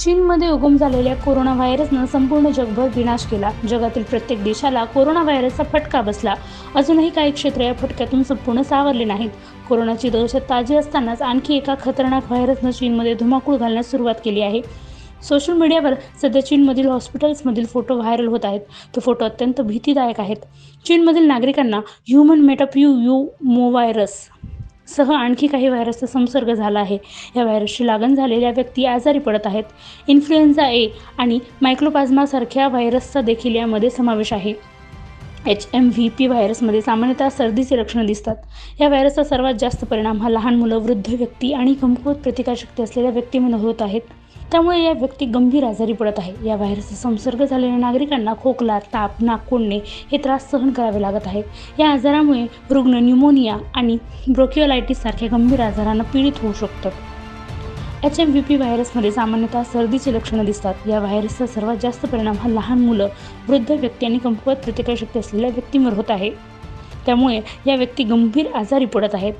चीनमध्ये उगम झालेल्या कोरोना व्हायरसनं संपूर्ण जगभर विनाश केला. जगातील प्रत्येक देशाला कोरोना व्हायरसचा फटका बसला. अजूनही काही क्षेत्र या फटक्यातून संपूर्ण सावरले नाहीत. कोरोनाची दहशत ताजी असतानाच आणखी एका खतरनाक व्हायरसनं चीनमध्ये धुमाकूळ घालण्यास सुरुवात केली आहे. सोशल मीडियावर सध्या चीनमधील हॉस्पिटल्समधील फोटो व्हायरल होत आहेत. ते फोटो अत्यंत भीतीदायक आहेत. चीनमधील नागरिकांना ह्युमन मेटअप यू मोव्हायरस सह आणखी काही व्हायरसचा संसर्ग झाला आहे. या व्हायरसची लागण झालेल्या व्यक्ती आजारी पडत आहेत. इन्फ्लुएन्झा ए आणि मायक्रोप्लाझ्मासारख्या व्हायरसचा देखील यामध्ये समावेश आहे. एच एम व्ही पी व्हायरसमध्ये सामान्यतः सर्दीचे लक्षणं दिसतात. या व्हायरसचा सर्वात जास्त परिणाम हा लहान मुलं वृद्ध व्यक्ती आणि कमकुवत प्रतिकारशक्ती असलेल्या व्यक्तीमध्ये होत आहेत. त्यामुळे या व्यक्ती गंभीर आजारी पडत आहे. या व्हायरसचा संसर्ग झालेल्या नागरिकांना खोकला ताप नाक कोंडणे हे त्रास सहन करावे लागत आहेत या आजारामुळे रुग्ण न्यूमोनिया आणि ब्रोकिओलायटिस सारख्या गंभीर आजारांना पीडित होऊ शकतं. एच एम व्ही पी व्हायरसमध्ये सामान्यतः सर्दीची लक्षणं दिसतात. या व्हायरसचा सर्वात जास्त परिणाम हा लहान मुलं वृद्ध व्यक्ती आणि कमकुवत प्रतिकारशक्ती असलेल्या व्यक्तींवर होत आहे. त्यामुळे या व्यक्ती गंभीर आजारी पडत आहेत.